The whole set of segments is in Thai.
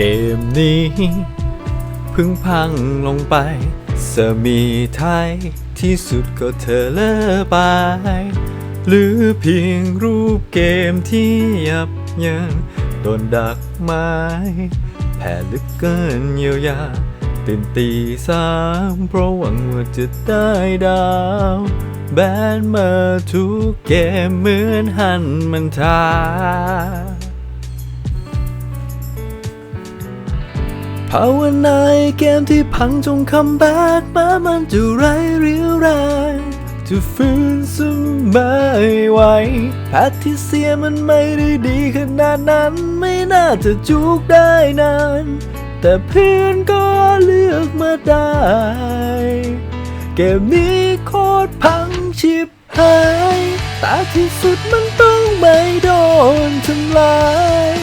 เกมนี้พึ่งพังลงไปสมีไทยที่สุดก็เธอเลิกไป หรือเพียงรูปเกมที่ยับยั้งโดนดักไม้แผ่ลึกเกินเยียวยาตื่นตีสามเพราะหวังว่าจะได้ดาว แบนมาทุกเกมเหมือนหันมันทา ภาวนาเกมที่พังจงคัมแบ็กมามันจะไรเรียวแรงจะฟื้นซึ่งไม่ไหวแพทที่เสียมันไม่ได้ดีขนาดนั้นไม่น่าจะจุกได้นาน แต่เพื่อนก็เลือกมาได้ เกมนี้โคตรพังชิบหายแต่ที่สุดมันต้องไม่โดนทำลาย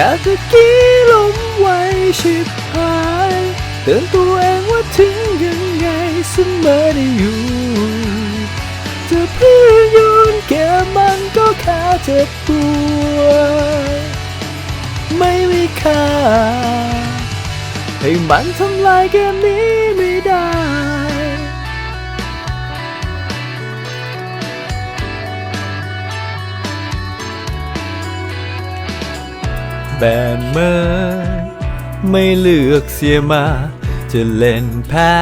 แค่ตะกี้ล้มไว้ชิบหาย เตือนตัวเองว่าถึงยังไงเสมอได้อยู่ จะพยายามแก้มันก็แค่เจ็บปวดไม่มีค่าให้มันทำลายเกมนี้ แบนเมื่อไม่เลือกเสียมา จะเล่นแพ้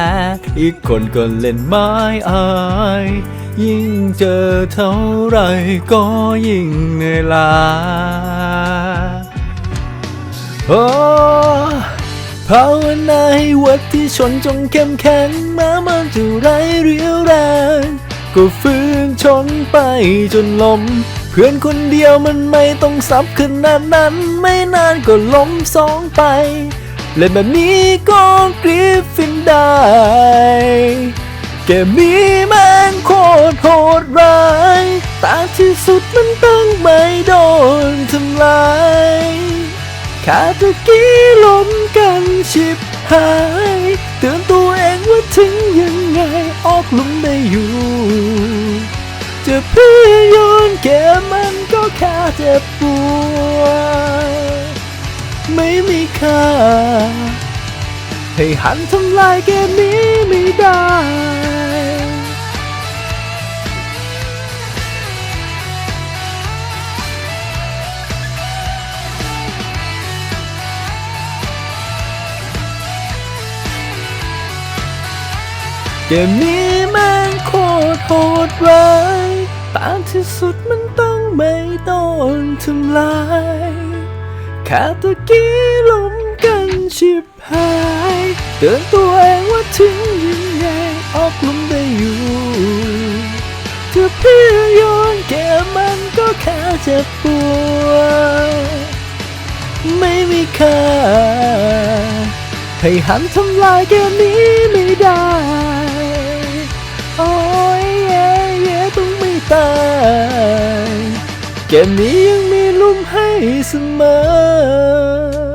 อีกคนก็เล่นไม้อาย ยิ่งเจอเท่าไรก็ยิ่งเหนื่อยล้าโอ้ภาวนาให้วัดที่ชนจงเข้มแข็งแม้มันจะไรเรียวแรง ก็ฟื้นชนไปจนล้ม พื่อนคนเดียวมันไม่ต้องซับขนาดนั้น ไม่นานก็ล้มสองไป เล่นแบบนี้ก็กริฟฟินได้เกมนี้แม่งโคตรโหดร้ายต่ที่สุดมันต้องไม่โดนทำลายแค่ตะกี้ล้มกันชิบหายเตือนตัวเองว่าถึงยังไงออกลุมได้อยู่ จะพยายามแก้มันก็แค่เจ็บปวดไม่มีค่า ให้หันทำลายเกมนี้ไม่ได้เกมนี้แม่งโคตรโหดร้าย แต่ที่สุดมันต้องไม่โดนทำลายแค่ตะกี้ล้มกันชิบหาย เตือนตัวเองว่าถึงยังไงออกลุมได้อยู่จะพยายามแก้มันก็แค่เจ็บปวดไม่มีค่าให้หันทำลายเกมนี้ ตาย เกมนี้ยังมีลุ้มให้เสมอ